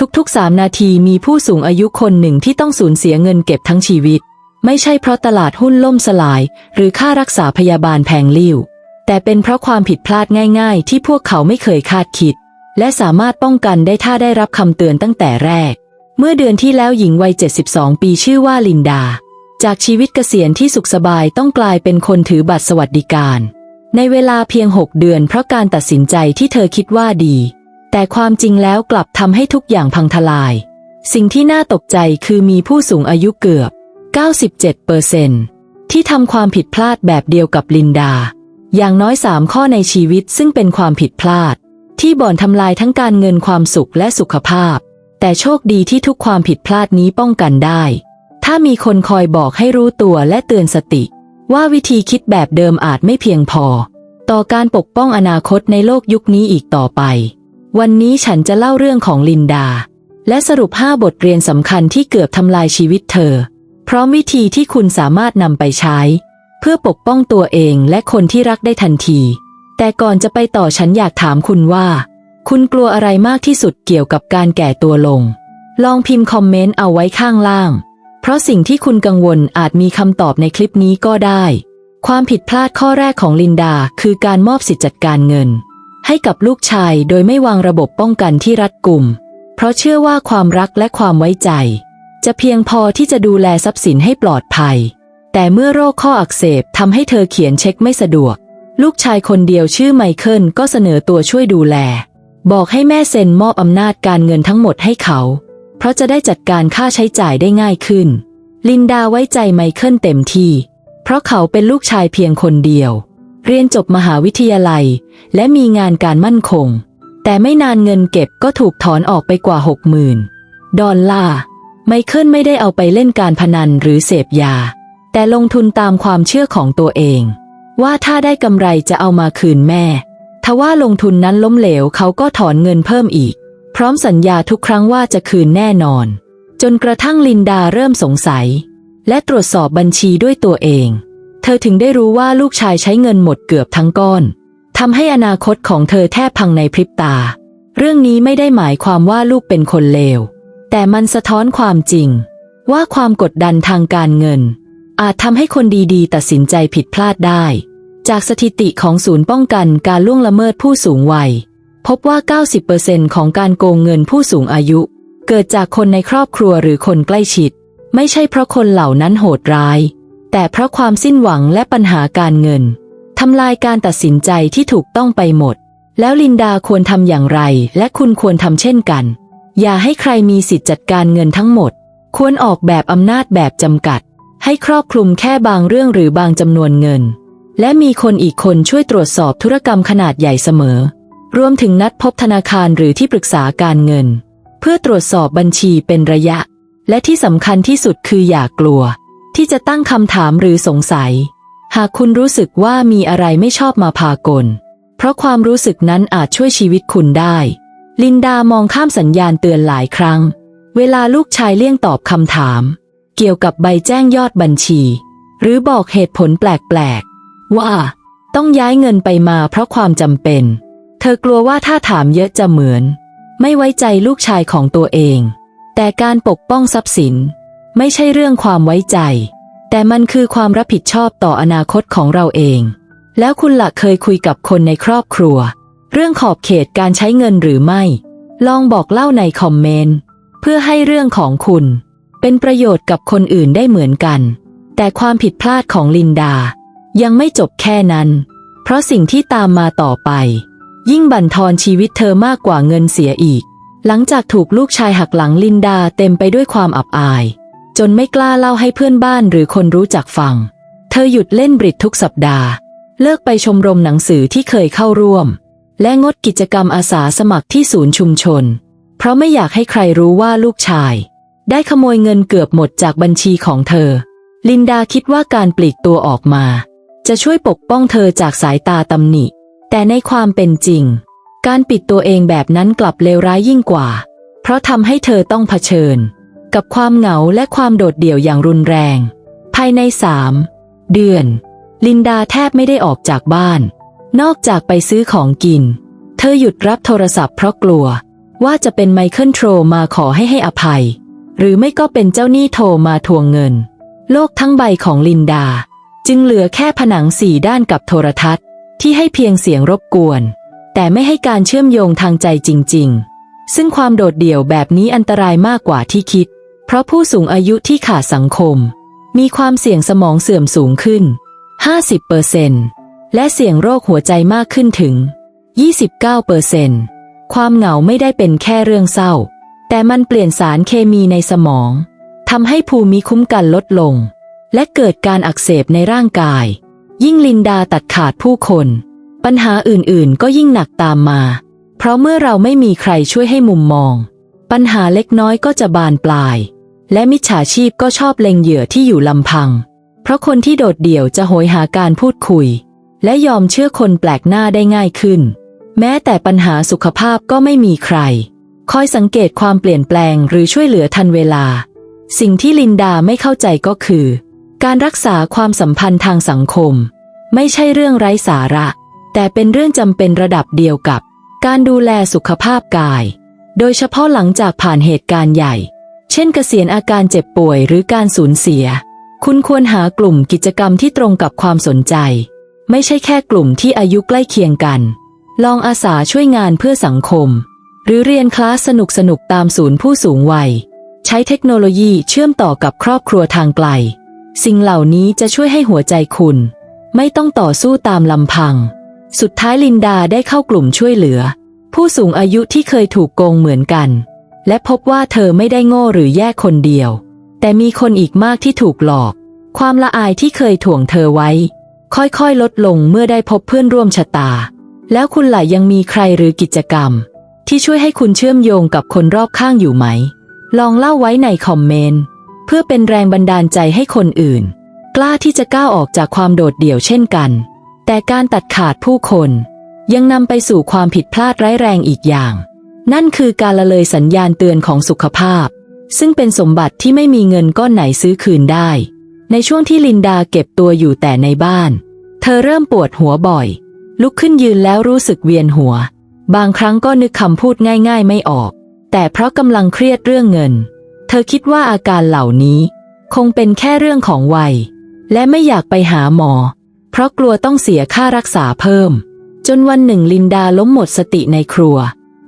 ทุกๆสามนาทีมีผู้สูงอายุคนหนึ่งที่ต้องสูญเสียเงินเก็บทั้งชีวิต ไม่ใช่เพราะตลาดหุ้นล่มสลาย หรือค่ารักษาพยาบาลแพงลิ่ว แต่เป็นเพราะความผิดพลาดง่ายๆ ที่พวกเขาไม่เคยคาดคิด และสามารถป้องกันได้ถ้าได้รับคำเตือนตั้งแต่แรก เมื่อเดือนที่แล้วหญิงวัย 72 ปีชื่อว่าลินดา จากชีวิตเกษียณที่สุขสบายต้องกลายเป็นคนถือบัตรสวัสดิการ ในเวลาเพียง 6 เดือนเพราะการตัดสินใจที่เธอคิดว่าดี แต่ความจริงแล้วกลับทำให้ทุกอย่างพังทลาย สิ่งที่น่าตกใจคือมีผู้สูงอายุเกือบ 97เปอร์เซนที่ทำความผิดพลาดแบบเดียวกับลินดา อย่างน้อยสามข้อในชีวิตซึ่งเป็นความผิดพลาด ที่บ่อนทำลายทั้งการเงินความสุขและสุขภาพ แต่โชคดีที่ทุกความผิดพลาดนี้ป้องกันได้ ถ้ามีคนคอยบอกให้รู้ตัวและเตือนสติ ว่าวิธีคิดแบบเดิมอาจไม่เพียงพอ ต่อการปกป้องอนาคตในโลกยุคนี้อีกต่อไป วันนี้ฉันจะเล่าเรื่องของลินดา และสรุป 5 บทเรียนสำคัญที่เกือบทำลายชีวิตเธอพร้อมวิธีที่คุณสามารถนำไปใช้ เพื่อปกป้องตัวเองและคนที่รักได้ทันที แต่ก่อนจะไปต่อฉันอยากถามคุณว่า คุณกลัวอะไรมากที่สุดเกี่ยวกับการแก่ตัวลง ลองพิมพ์คอมเมนต์เอาไว้ข้างล่าง เพราะสิ่งที่คุณกังวลอาจมีคำตอบในคลิปนี้ก็ได้ ความผิดพลาดข้อแรกของลินดาคือการมอบสิทธิจัดการเงิน ให้กับลูกชายโดยไม่วางระบบป้องกันที่รัดกุม เพราะเชื่อว่าความรักและความไว้ใจ จะเพียงพอที่จะดูแลทรัพย์สินให้ปลอดภัย แต่เมื่อโรคข้ออักเสบทำให้เธอเขียนเช็คไม่สะดวก ลูกชายคนเดียวชื่อไมเคิลก็เสนอตัวช่วยดูแล บอกให้แม่เซ็นมอบอำนาจการเงินทั้งหมดให้เขา เพราะจะได้จัดการค่าใช้จ่ายได้ง่ายขึ้น ลินดาไว้ใจไมเคิลเต็มที่ เพราะเขาเป็นลูกชายเพียงคนเดียว เรียนจบมหาวิทยาลัย และมีงานการมั่นคง แต่ไม่นานเงินเก็บก็ถูกถอนออกไปกว่าหกหมื่นดอลลาร์ไมเคิลไม่ได้เอาไปเล่นการพนันหรือเสพยา แต่ลงทุนตามความเชื่อของตัวเอง ว่าถ้าได้กำไรจะเอามาคืนแม่ ทว่าลงทุนนั้นล้มเหลวเขาก็ถอนเงินเพิ่มอีก พร้อมสัญญาทุกครั้งว่าจะคืนแน่นอน จนกระทั่งลินดาเริ่มสงสัย และตรวจสอบบัญชีด้วยตัวเอง เธอถึงได้รู้ว่าลูกชายใช้เงินหมดเกือบทั้งก้อนทำให้อนาคตของเธอแทบพังในพริบตา เรื่องนี้ไม่ได้หมายความว่าลูกเป็นคนเลว แต่มันสะท้อนความจริง ว่าความกดดันทางการเงิน อาจทำให้คนดีๆ ตัดสินใจผิดพลาดได้ จากสถิติของศูนย์ป้องกันการล่วงละเมิดผู้สูงวัย พบว่า 90%ของการโกงเงินผู้สูงอายุ เกิดจากคนในครอบครัวหรือคนใกล้ชิด ไม่ใช่เพราะคนเหล่านั้นโหดร้าย แต่เพราะความสิ้นหวังและปัญหาการเงินทำลายการตัดสินใจที่ถูกต้องไปหมด แล้วลินดาควรทำอย่างไร และคุณควรทำเช่นกัน อย่าให้ใครมีสิทธิ์จัดการเงินทั้งหมด ควรออกแบบอำนาจแบบจำกัด ให้ครอบคลุมแค่บางเรื่องหรือบางจำนวนเงิน และมีคนอีกคนช่วยตรวจสอบธุรกรรมขนาดใหญ่เสมอ รวมถึงนัดพบธนาคารหรือที่ปรึกษาการเงิน เพื่อตรวจสอบบัญชีเป็นระยะ และที่สำคัญที่สุดคืออย่ากลัว ที่จะตั้งคำถามหรือสงสัย หากคุณรู้สึกว่ามีอะไรไม่ชอบมาพากล เพราะความรู้สึกนั้นอาจช่วยชีวิตคุณได้ ลินดามองข้ามสัญญาณเตือนหลายครั้ง เวลาลูกชายเลี่ยงตอบคำถาม เกี่ยวกับใบแจ้งยอดบัญชี หรือบอกเหตุผลแปลกๆ ว่า ต้องย้ายเงินไปมาเพราะความจำเป็น เธอกลัวว่าถ้าถามเยอะจะเหมือน ไม่ไว้ใจลูกชายของตัวเอง แต่การปกป้องทรัพย์สิน ไม่ใช่เรื่องความไว้ใจ แต่มันคือความรับผิดชอบต่ออนาคตของเราเอง แล้วคุณหลักเคยคุยกับคนในครอบครัว เรื่องขอบเขตการใช้เงินหรือไม่ ลองบอกเล่าในคอมเมนต์ เพื่อให้เรื่องของคุณ เป็นประโยชน์กับคนอื่นได้เหมือนกัน แต่ความผิดพลาดของลินดา ยังไม่จบแค่นั้น เพราะสิ่งที่ตามมาต่อไป ยิ่งบั่นทอนชีวิตเธอมากกว่าเงินเสียอีก หลังจากถูกลูกชายหักหลังลินดาเต็มไปด้วยความอับอาย จนไม่กล้าเล่าให้เพื่อนบ้านหรือคนรู้จักฟัง เธอหยุดเล่นบริดทุกสัปดาห์ เลิกไปชมรมหนังสือที่เคยเข้าร่วม และงดกิจกรรมอาสาสมัครที่ศูนย์ชุมชน เพราะไม่อยากให้ใครรู้ว่าลูกชาย ได้ขโมยเงินเกือบหมดจากบัญชีของเธอ ลินดาคิดว่าการปลีกตัวออกมา จะช่วยปกป้องเธอจากสายตาตำหนิ แต่ในความเป็นจริง การปิดตัวเองแบบนั้นกลับเลวร้ายยิ่งกว่า เพราะทำให้เธอต้องเผชิญ กับความเหงาและความโดดเดี่ยวอย่างรุนแรง ภายในสามเดือน ลินดาแทบไม่ได้ออกจากบ้าน นอกจากไปซื้อของกิน เธอหยุดรับโทรศัพท์เพราะกลัว ว่าจะเป็นไมเคิลโทรมาขอให้ให้อภัย หรือไม่ก็เป็นเจ้าหนี้โทรมาทวงเงิน โลกทั้งใบของลินดา จึงเหลือแค่ผนังสี่ด้านกับโทรทัศน์ ที่ให้เพียงเสียงรบกวน แต่ไม่ให้การเชื่อมโยงทางใจจริง ๆซึ่งความโดดเดี่ยวแบบนี้อันตรายมากกว่าที่คิด เพราะผู้สูงอายุที่ขาดสังคม มีความเสี่ยงสมองเสื่อมสูงขึ้น 50%และเสี่ยงโรคหัวใจมากขึ้นถึง 29%ความเหงาไม่ได้เป็นแค่เรื่องเศร้า แต่มันเปลี่ยนสารเคมีในสมองทำให้ภูมิคุ้มกันลดลง และเกิดการอักเสบในร่างกาย ยิ่งลินดาตัดขาดผู้คน ปัญหาอื่นๆ ก็ยิ่งหนักตามมา เพราะเมื่อเราไม่มีใครช่วยให้มุมมอง ปัญหาเล็กน้อยก็จะบานปลาย และมิจฉาชีพก็ชอบเล็งเหยื่อที่อยู่ลำพัง เพราะคนที่โดดเดี่ยวจะโหยหาการพูดคุย และยอมเชื่อคนแปลกหน้าได้ง่ายขึ้น แม้แต่ปัญหาสุขภาพก็ไม่มีใคร คอยสังเกตความเปลี่ยนแปลงหรือช่วยเหลือทันเวลา สิ่งที่ลินดาไม่เข้าใจก็คือ การรักษาความสัมพันธ์ทางสังคม ไม่ใช่เรื่องไร้สาระ แต่เป็นเรื่องจำเป็นระดับเดียวกับ การดูแลสุขภาพกาย โดยเฉพาะหลังจากผ่านเหตุการณ์ใหญ่ ช่นเกษียณอาการเจ็บป่วยหรือการสูญเสีย คุณควรหากลุ่มกิจกรรมที่ตรงกับความสนใจ ไม่ใช่แค่กลุ่มที่อายุใกล้เคียงกัน ลองอาสาช่วยงานเพื่อสังคม หรือเรียนคลาสสนุกสนุกๆตามศูนย์ผู้สูงวัย ใช้เทคโนโลยีเชื่อมต่อกับครอบครัวทางไกล สิ่งเหล่านี้จะช่วยให้หัวใจคุณ ไม่ต้องต่อสู้ตามลำพัง สุดท้ายลินดาได้เข้ากลุ่มช่วยเหลือ ผู้สูงอายุที่เคยถูกโกงเหมือนกัน และพบว่าเธอไม่ได้โง่หรือแย่คนเดียว แต่มีคนอีกมากที่ถูกหลอก ความละอายที่เคยถ่วงเธอไว้ ค่อยๆ ลดลงเมื่อได้พบเพื่อนร่วมชะตา แล้วคุณล่ะยังมีใครหรือกิจกรรม ที่ช่วยให้คุณเชื่อมโยงกับคนรอบข้างอยู่ไหม ลองเล่าไว้ในคอมเมนต์เพื่อเป็นแรงบันดาลใจให้คนอื่น กล้าที่จะก้าวออกจากความโดดเดี่ยวเช่นกัน แต่การตัดขาดผู้คน ยังนำไปสู่ความผิดพลาดร้ายแรงอีกอย่าง นั่นคือการละเลยสัญญาณเตือนของสุขภาพ ซึ่งเป็นสมบัติที่ไม่มีเงินก้อนไหนซื้อคืนได้ ในช่วงที่ลินดาเก็บตัวอยู่แต่ในบ้าน เธอเริ่มปวดหัวบ่อย ลุกขึ้นยืนแล้วรู้สึกเวียนหัว บางครั้งก็นึกคำพูดง่าย ๆ ไม่ออก แต่เพราะกำลังเครียดเรื่องเงิน เธอคิดว่าอาการเหล่านี้ คงเป็นแค่เรื่องของวัย และไม่อยากไปหาหมอ เพราะกลัวต้องเสียค่ารักษาเพิ่ม จนวันหนึ่งลินดาล้มหมดสติในครัว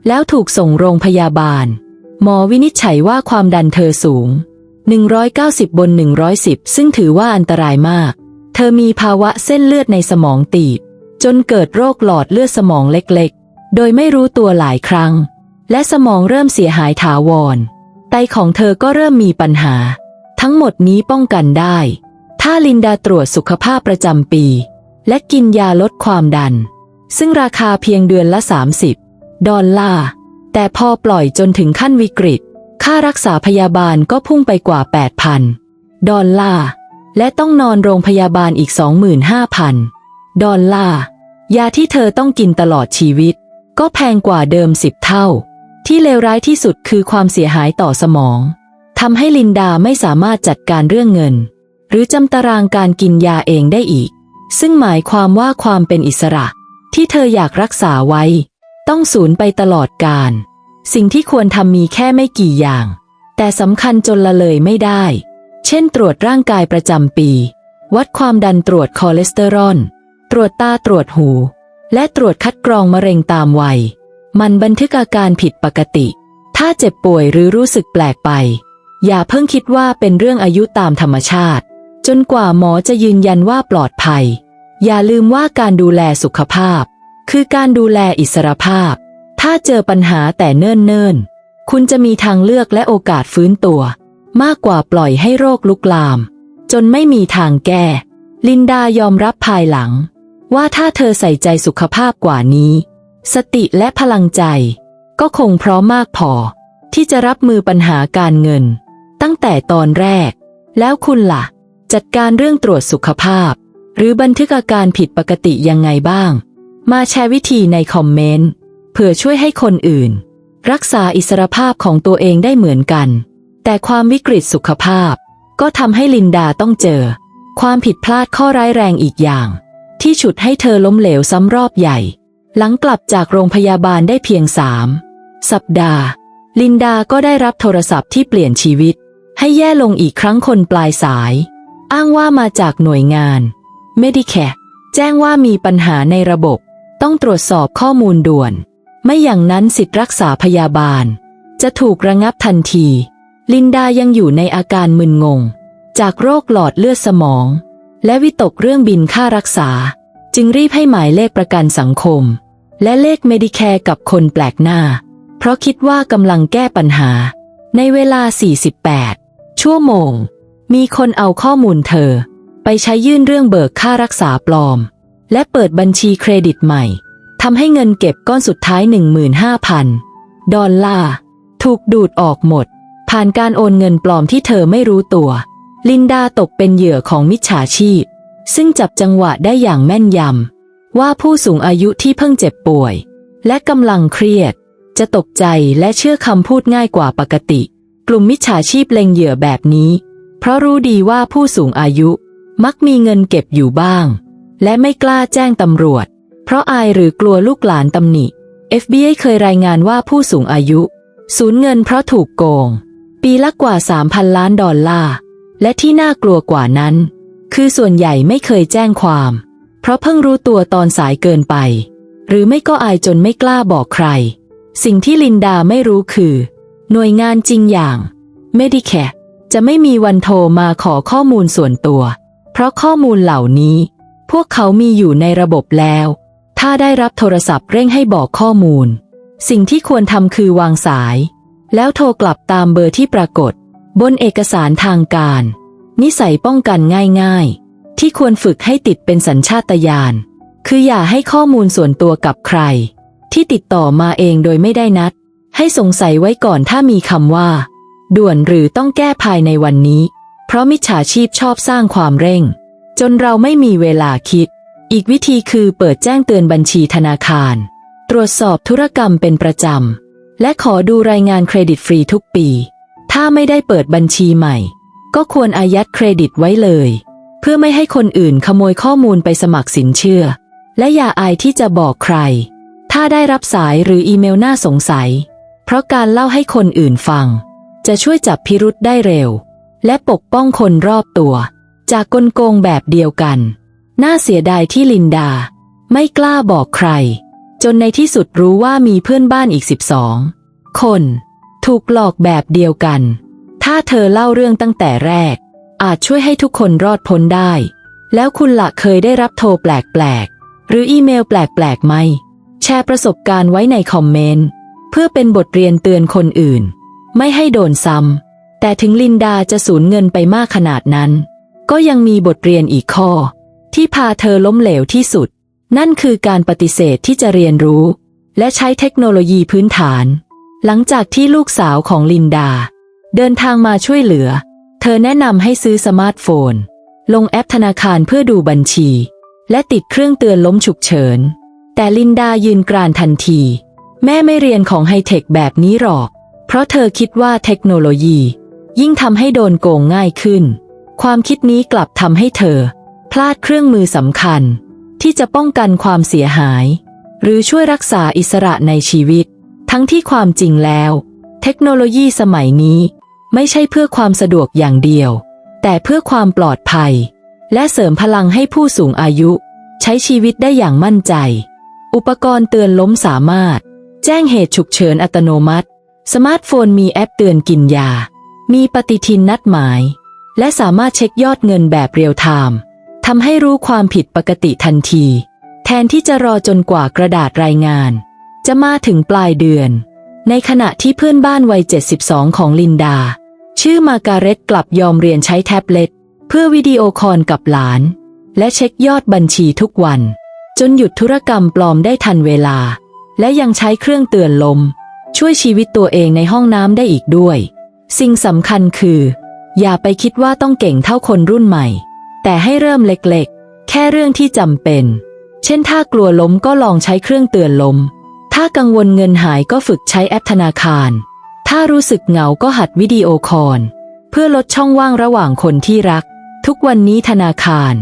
แล้วถูกส่งโรงพยาบาล หมอวินิจฉัยว่าความดันเธอสูง 190 บน 110 ซึ่งถือว่าอันตรายมาก เธอมีภาวะเส้นเลือดในสมองตีบ จนเกิดโรคหลอดเลือดสมองเล็กๆ โดยไม่รู้ตัวหลายครั้ง และสมองเริ่มเสียหายถาวร ไตของเธอก็เริ่มมีปัญหา ทั้งหมดนี้ป้องกันได้ ถ้าลินดาตรวจสุขภาพประจำปี และกินยาลดความดัน ซึ่งราคาเพียงเดือนละ 30 ดอลลาร์ แต่พอปล่อยจนถึงขั้นวิกฤต ค่ารักษาพยาบาลก็พุ่งไปกว่า 8,000 ดอลลาร์ และต้องนอนโรงพยาบาลอีก 25,000 ดอลลาร์ ยาที่เธอต้องกินตลอดชีวิต ก็แพงกว่าเดิมสิบเท่า ที่เลวร้ายที่สุดคือความเสียหายต่อสมองทำให้ลินดาไม่สามารถจัดการเรื่องเงิน หรือจำตารางการกินยาเองได้อีก ซึ่งหมายความว่าความเป็นอิสระที่เธออยากรักษาไว้ ต้องสูญไปตลอดกาลสิ่งที่ควรทำมีแค่ไม่กี่อย่าง แต่สำคัญจนละเลยไม่ได้ เช่น ตรวจร่างกายประจำปี วัดความดันตรวจคอเลสเตอรอล ตรวจตาตรวจหู และตรวจคัดกรองมะเร็งตามวัย มันบันทึกอาการผิดปกติ ถ้าเจ็บป่วยหรือรู้สึกแปลกไป อย่าเพิ่งคิดว่าเป็นเรื่องอายุตามธรรมชาติ จนกว่าหมอจะยืนยันว่าปลอดภัย อย่าลืมว่าการดูแลสุขภาพ คือการดูแลอิสรภาพ ถ้าเจอปัญหาแต่เนิ่นๆ คุณจะมีทางเลือกและโอกาสฟื้นตัว มากกว่าปล่อยให้โรคลุกลาม จนไม่มีทางแก้ ลินดายอมรับภายหลัง ว่าถ้าเธอใส่ใจสุขภาพกว่านี้ สติและพลังใจ ก็คงพร้อมมากพอ ที่จะรับมือปัญหาการเงิน ตั้งแต่ตอนแรก แล้วคุณล่ะ จัดการเรื่องตรวจสุขภาพ หรือบันทึกอาการผิดปกติยังไงบ้าง มาแชร์วิธีในคอมเมนต์เพื่อช่วยให้คนอื่น รักษาอิสรภาพของตัวเองได้เหมือนกัน แต่ความวิกฤตสุขภาพ ก็ทำให้ลินดาต้องเจอ ความผิดพลาดข้อร้ายแรงอีกอย่าง ที่ฉุดให้เธอล้มเหลวซ้ำรอบใหญ่ หลังกลับจากโรงพยาบาลได้เพียงสามสัปดาห์ ลินดาก็ได้รับโทรศัพท์ที่เปลี่ยนชีวิต ให้แย่ลงอีกครั้งคนปลายสาย อ้างว่ามาจากหน่วยงาน Medicare แจ้งว่ามีปัญหาในระบบ ต้องตรวจสอบข้อมูลด่วน ไม่อย่างนั้นสิทธิรักษาพยาบาล จะถูกระงับทันที ลินดายังอยู่ในอาการมึนงง จากโรคหลอดเลือดสมอง และวิตกเรื่องบินค่ารักษา จึงรีบให้หมายเลขประกันสังคม และเลขเมดิแคร์กับคนแปลกหน้า เพราะคิดว่ากำลังแก้ปัญหา ในเวลา 48 ชั่วโมง มีคนเอาข้อมูลเธอ ไปใช้ยื่นเรื่องเบิกค่ารักษาปลอม และเปิดบัญชีเครดิตใหม่ทำให้เงินเก็บก้อนสุดท้าย 15,000 ดอลลาร์ถูกดูดออกหมด ผ่านการโอนเงินปลอมที่เธอไม่รู้ตัว ลินดาตกเป็นเหยื่อของมิจฉาชีพ ซึ่งจับจังหวะได้อย่างแม่นยำ ว่าผู้สูงอายุที่เพิ่งเจ็บป่วย และกำลังเครียด จะตกใจและเชื่อคำพูดง่ายกว่าปกติ กลุ่มมิจฉาชีพเล็งเหยื่อแบบนี้ เพราะรู้ดีว่าผู้สูงอายุมักมีเงินเก็บอยู่บ้าง และไม่กล้าแจ้งตำรวจ เพราะอายหรือกลัวลูกหลานตำหนิ FBI เคยรายงานว่าผู้สูงอายุ สูญเงินเพราะถูกโกง ปีละกว่า 3,000 ล้านดอลลาร์ และที่น่ากลัวกว่านั้น คือส่วนใหญ่ไม่เคยแจ้งความ เพราะเพิ่งรู้ตัวตอนสายเกินไป หรือไม่ก็อายจนไม่กล้าบอกใคร สิ่งที่ลินดาไม่รู้คือ หน่วยงานจริงอย่าง Medicare จะไม่มีวันโทรมาขอข้อมูลส่วนตัว เพราะข้อมูลเหล่านี้ พวกเขามีอยู่ในระบบแล้ว ถ้าได้รับโทรศัพท์เร่งให้บอกข้อมูล สิ่งที่ควรทำคือวางสาย แล้วโทรกลับตามเบอร์ที่ปรากฏ บนเอกสารทางการ นิสัยป้องกันง่าย ๆ ที่ควรฝึกให้ติดเป็นสัญชาตญาณคืออย่าให้ข้อมูลส่วนตัวกับใคร ที่ติดต่อมาเองโดยไม่ได้นัด ให้สงสัยไว้ก่อนถ้ามีคำว่า ด่วนหรือต้องแก้ภายในวันนี้ เพราะมิจฉาชีพชอบสร้างความเร่ง จนเราไม่มีเวลาคิด อีกวิธีคือเปิดแจ้งเตือนบัญชีธนาคาร ตรวจสอบธุรกรรมเป็นประจำ และขอดูรายงานเครดิตฟรีทุกปี ถ้าไม่ได้เปิดบัญชีใหม่ ก็ควรอายัดเครดิตไว้เลย เพื่อไม่ให้คนอื่นขโมยข้อมูลไปสมัครสินเชื่อ และอย่าอายที่จะบอกใคร ถ้าได้รับสายหรืออีเมลน่าสงสัย เพราะการเล่าให้คนอื่นฟัง จะช่วยจับพิรุษได้เร็ว และปกป้องคนรอบตัว จากกลโกงแบบเดียวกัน น่าเสียดายที่ลินดา ไม่กล้าบอกใคร จนในที่สุดรู้ว่ามีเพื่อนบ้านอีก 12 คน ถูกหลอกแบบเดียวกัน ถ้าเธอเล่าเรื่องตั้งแต่แรก อาจช่วยให้ทุกคนรอดพ้นได้ แล้วคุณละเคยได้รับโทรแปลกๆ หรืออีเมลแปลกๆไหม แชร์ประสบการณ์ไว้ในคอมเมนต์ เพื่อเป็นบทเรียนเตือนคนอื่น ไม่ให้โดนซ้ำแต่ถึงลินดาจะสูญเงินไปมากขนาดนั้น ก็ยังมีบทเรียนอีกข้อ ที่พาเธอล้มเหลวที่สุด นั่นคือการปฏิเสธที่จะเรียนรู้ และใช้เทคโนโลยีพื้นฐาน หลังจากที่ลูกสาวของลินดา เดินทางมาช่วยเหลือ เธอแนะนำให้ซื้อสมาร์ทโฟน ลงแอปธนาคารเพื่อดูบัญชี และติดเครื่องเตือนล้มฉุกเฉิน แต่ลินดายืนกรานทันที แม่ไม่เรียนของไฮเทคแบบนี้หรอก เพราะเธอคิดว่าเทคโนโลยี ยิ่งทำให้โดนโกงง่ายขึ้น ความคิดนี้กลับทำให้เธอ พลาดเครื่องมือสำคัญ ที่จะป้องกันความเสียหาย หรือช่วยรักษาอิสระในชีวิต ทั้งที่ความจริงแล้ว เทคโนโลยีสมัยนี้ ไม่ใช่เพื่อความสะดวกอย่างเดียว แต่เพื่อความปลอดภัย และเสริมพลังให้ผู้สูงอายุ ใช้ชีวิตได้อย่างมั่นใจ อุปกรณ์เตือนล้มสามารถ แจ้งเหตุฉุกเฉินอัตโนมัติ สมาร์ทโฟนมีแอปเตือนกินยา มีปฏิทินนัดหมาย และสามารถเช็คยอดเงินแบบเรียลไทม์ทำให้รู้ความผิดปกติทันที แทนที่จะรอจนกว่ากระดาษรายงาน จะมาถึงปลายเดือน ในขณะที่เพื่อนบ้านวัย 72 ของลินดา ชื่อมาการเร็ตกลับยอมเรียนใช้แท็บเล็ต เพื่อวิดีโอคอลกับหลาน และเช็คยอดบัญชีทุกวัน จนหยุดธุรกรรมปลอมได้ทันเวลา และยังใช้เครื่องเตือนลม ช่วยชีวิตตัวเองในห้องน้ำได้อีกด้วย สิ่งสำคัญคือ อย่าไปคิดว่าต้องเก่งเท่าคนรุ่นใหม่ แต่ให้เริ่มเล็กๆ แค่เรื่องที่จำเป็น เช่นถ้ากลัวล้มก็ลองใช้เครื่องเตือนลมถ้ากังวลเงินหายก็ฝึกใช้แอปธนาคาร ถ้ารู้สึกเหงาก็หัดวิดีโอคอลเพื่อลดช่องว่างระหว่างคนที่รัก ทุกวันนี้ธนาคาร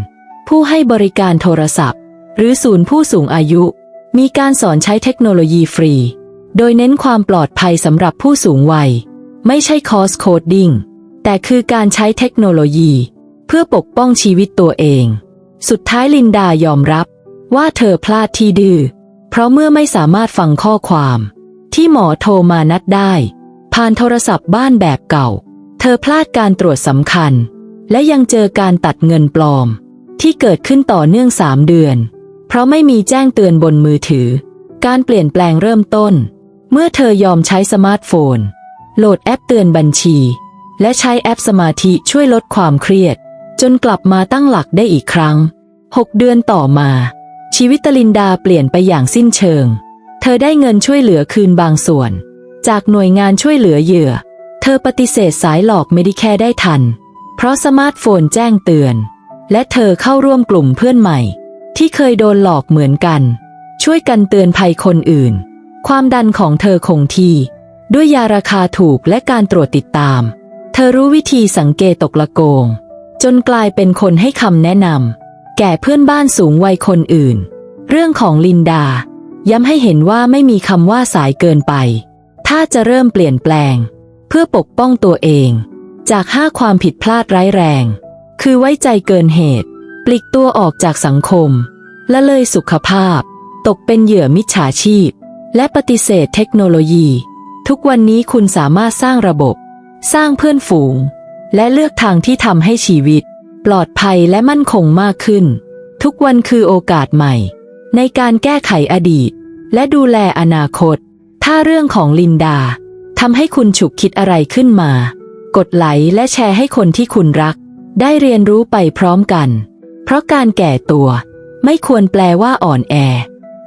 ผู้ให้บริการโทรศัพท์ หรือศูนย์ผู้สูงอายุ มีการสอนใช้เทคโนโลยีฟรี โดยเน้นความปลอดภัยสำหรับผู้สูงวัย ไม่ใช่คอร์สโคดดิ้ง แต่คือการใช้เทคโนโลยี เพื่อปกป้องชีวิตตัวเอง สุดท้ายลินดายอมรับ ว่าเธอพลาดที่ดื้อเพราะเมื่อไม่สามารถฟังข้อความ ที่หมอโทรมานัดได้ ผ่านโทรศัพท์บ้านแบบเก่า เธอพลาดการตรวจสำคัญ และยังเจอการตัดเงินปลอม ที่เกิดขึ้นต่อเนื่องสามเดือน เพราะไม่มีแจ้งเตือนบนมือถือ การเปลี่ยนแปลงเริ่มต้น เมื่อเธอยอมใช้สมาร์ทโฟน โหลดแอปเตือนบัญชี และใช้แอปสมาธิช่วยลดความเครียด จนกลับมาตั้งหลักได้อีกครั้ง 6 เดือนต่อมา ชีวิตตลินดาเปลี่ยนไปอย่างสิ้นเชิง เธอได้เงินช่วยเหลือคืนบางส่วน จากหน่วยงานช่วยเหลือเหยื่อ เธอปฏิเสธสายหลอกเมดิแคร์ได้ทัน เพราะสมาร์ทโฟนแจ้งเตือน และเธอเข้าร่วมกลุ่มเพื่อนใหม่ ที่เคยโดนหลอกเหมือนกัน ช่วยกันเตือนภัยคนอื่น ความดันของเธอคงที่ ด้วยยาราคาถูกและการตรวจติดตาม เธอรู้วิธีสังเกตตกละโกง จนกลายเป็นคนให้คำแนะนำแก่เพื่อนบ้านสูงวัยคนอื่น เรื่องของลินดา ย้ำให้เห็นว่าไม่มีคำว่าสายเกินไป ถ้าจะเริ่มเปลี่ยนแปลง เพื่อปกป้องตัวเอง จากห้าความผิดพลาดร้ายแรง คือไว้ใจเกินเหตุ ปลิกตัวออกจากสังคม และเลยสุขภาพ ตกเป็นเหยื่อมิจฉาชีพ และปฏิเสธเทคโนโลยี ทุกวันนี้คุณสามารถสร้างระบบ สร้างเพื่อนฝูง และเลือกทางที่ทำให้ชีวิต ปลอดภัยและมั่นคงมากขึ้น ทุกวันคือโอกาสใหม่ ในการแก้ไขอดีต และดูแลอนาคต ถ้าเรื่องของลินดาทำให้คุณฉุกคิดอะไรขึ้นมา กดไลค์และแชร์ให้คนที่คุณรัก ได้เรียนรู้ไปพร้อมกัน เพราะการแก่ตัว ไม่ควรแปลว่าอ่อนแอ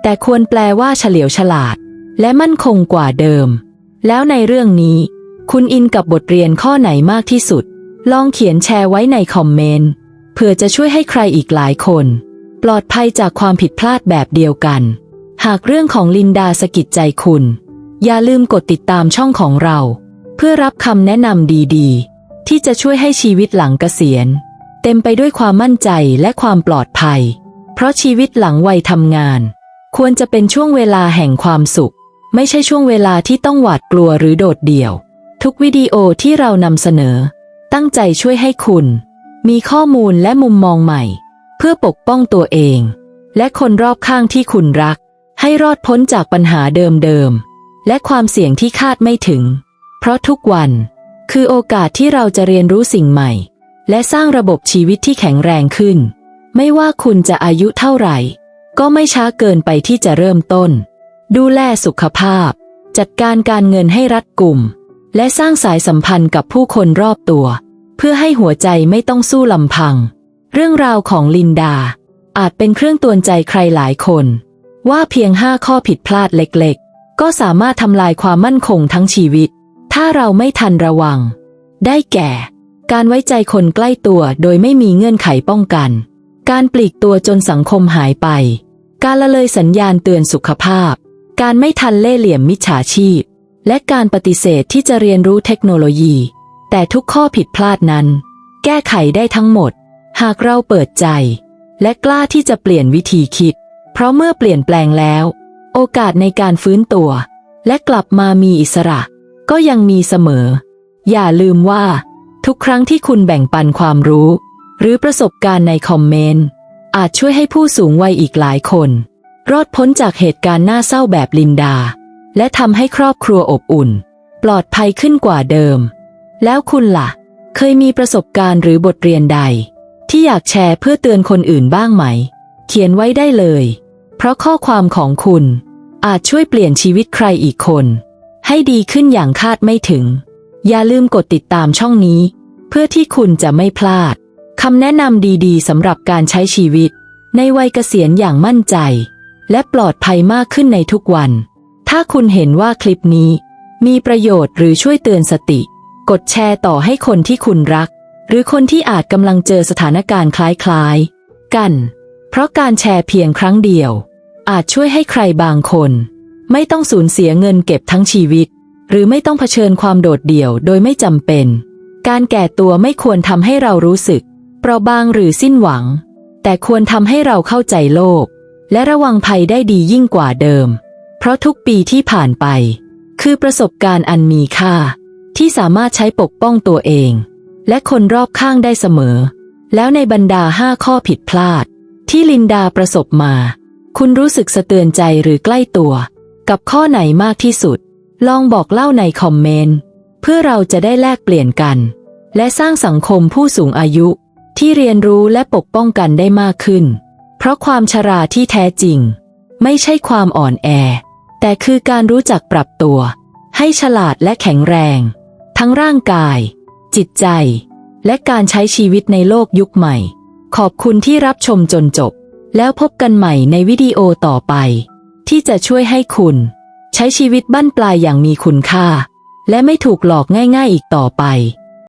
แต่ควรแปลว่าเฉลียวฉลาด และมั่นคงกว่าเดิม แล้วในเรื่องนี้ คุณอินกับบทเรียนข้อไหนมากที่สุด ลองเขียนแชร์ไว้ในคอมเมนต์เพื่อจะช่วยให้ใครอีกหลายคน ปลอดภัยจากความผิดพลาดแบบเดียวกัน หากเรื่องของลินดาสะกิดใจคุณ อย่าลืมกดติดตามช่องของเรา เพื่อรับคำแนะนำดีๆ ที่จะช่วยให้ชีวิตหลังเกษียณ เต็มไปด้วยความมั่นใจและความปลอดภัย เพราะชีวิตหลังวัยทำงาน ควรจะเป็นช่วงเวลาแห่งความสุข ไม่ใช่ช่วงเวลาที่ต้องหวาดกลัวหรือโดดเดี่ยว ทุกวิดีโอที่เรานำเสนอ ตั้งใจช่วยให้คุณ มีข้อมูลและมุมมองใหม่ เพื่อปกป้องตัวเอง และคนรอบข้างที่คุณรัก ให้รอดพ้นจากปัญหาเดิมๆและความเสี่ยงที่คาดไม่ถึง เพราะทุกวัน คือโอกาสที่เราจะเรียนรู้สิ่งใหม่ และสร้างระบบชีวิตที่แข็งแรงขึ้น ไม่ว่าคุณจะอายุเท่าไหร่ ก็ไม่ช้าเกินไปที่จะเริ่มต้น ดูแลสุขภาพ จัดการการเงินให้รัดกุม และสร้างสายสัมพันธ์กับผู้คนรอบตัว เพื่อให้หัวใจไม่ต้องสู้ลำพัง เรื่องราวของลินดา อาจเป็นเครื่องตือนใจใครหลายคน ว่าเพียงห้าข้อผิดพลาดเล็กๆ ก็สามารถทำลายความมั่นคงทั้งชีวิต ถ้าเราไม่ทันระวัง ได้แก่ การไว้ใจคนใกล้ตัวโดยไม่มีเงื่อนไขป้องกัน การปลีกตัวจนสังคมหายไป การละเลยสัญญาณเตือนสุขภาพ การไม่ทันเล่เหลี่ยมมิจฉาชีพ และการปฏิเสธที่จะเรียนรู้เทคโนโลยี แต่ทุกข้อผิดพลาดนั้น แก้ไขได้ทั้งหมด หากเราเปิดใจ และกล้าที่จะเปลี่ยนวิธีคิด เพราะเมื่อเปลี่ยนแปลงแล้ว โอกาสในการฟื้นตัว และกลับมามีอิสระ ก็ยังมีเสมอ อย่าลืมว่า ทุกครั้งที่คุณแบ่งปันความรู้ หรือประสบการณ์ในคอมเมนต์อาจช่วยให้ผู้สูงวัยอีกหลายคน รอดพ้นจากเหตุการณ์น่าเศร้าแบบลินดา และทำให้ครอบครัวอบอุ่น ปลอดภัยขึ้นกว่าเดิม แล้วคุณล่ะ เคยมีประสบการณ์หรือบทเรียนใด ที่อยากแชร์เพื่อเตือนคนอื่นบ้างไหม เขียนไว้ได้เลย เพราะข้อความของคุณอาจช่วยเปลี่ยนชีวิตใครอีกคน ให้ดีขึ้นอย่างคาดไม่ถึง อย่าลืมกดติดตามช่องนี้ เพื่อที่คุณจะไม่พลาดคำแนะนำดีๆสำหรับการใช้ชีวิต ในวัยเกษียณอย่างมั่นใจ และปลอดภัยมากขึ้นในทุกวัน ถ้าคุณเห็นว่าคลิปนี้ มีประโยชน์หรือช่วยเตือนสติ กดแชร์ต่อให้คนที่คุณรัก หรือคนที่อาจกำลังเจอสถานการณ์คล้ายๆ กัน เพราะการแชร์เพียงครั้งเดียว อาจช่วยให้ใครบางคน ไม่ต้องสูญเสียเงินเก็บทั้งชีวิต หรือไม่ต้องเผชิญความโดดเดี่ยวโดยไม่จำเป็น การแก่ตัวไม่ควรทำให้เรารู้สึก เปราะบางหรือสิ้นหวัง แต่ควรทำให้เราเข้าใจโลก และระวังภัยได้ดียิ่งกว่าเดิม เพราะทุกปีที่ผ่านไป คือประสบการณ์อันมีค่า ที่สามารถใช้ปกป้องตัวเอง และคนรอบข้างได้เสมอ แล้วในบรรดาห้าข้อผิดพลาด ที่ลินดาประสบมา คุณรู้สึกสะเตือนใจหรือใกล้ตัว กับข้อไหนมากที่สุด ลองบอกเล่าในคอมเมนต์เพื่อเราจะได้แลกเปลี่ยนกัน และสร้างสังคมผู้สูงอายุ ที่เรียนรู้และปกป้องกันได้มากขึ้น เพราะความชราที่แท้จริง ไม่ใช่ความอ่อนแอ แต่คือการรู้จักปรับตัว ให้ฉลาดและแข็งแรง ทั้งร่างกาย จิตใจ และการใช้ชีวิตในโลกยุคใหม่ ขอบคุณที่รับชมจนจบ แล้วพบกันใหม่ในวิดีโอต่อไป ที่จะช่วยให้คุณ ใช้ชีวิตบั้นปลายอย่างมีคุณค่า และไม่ถูกหลอกง่าย ๆ อีกต่อไป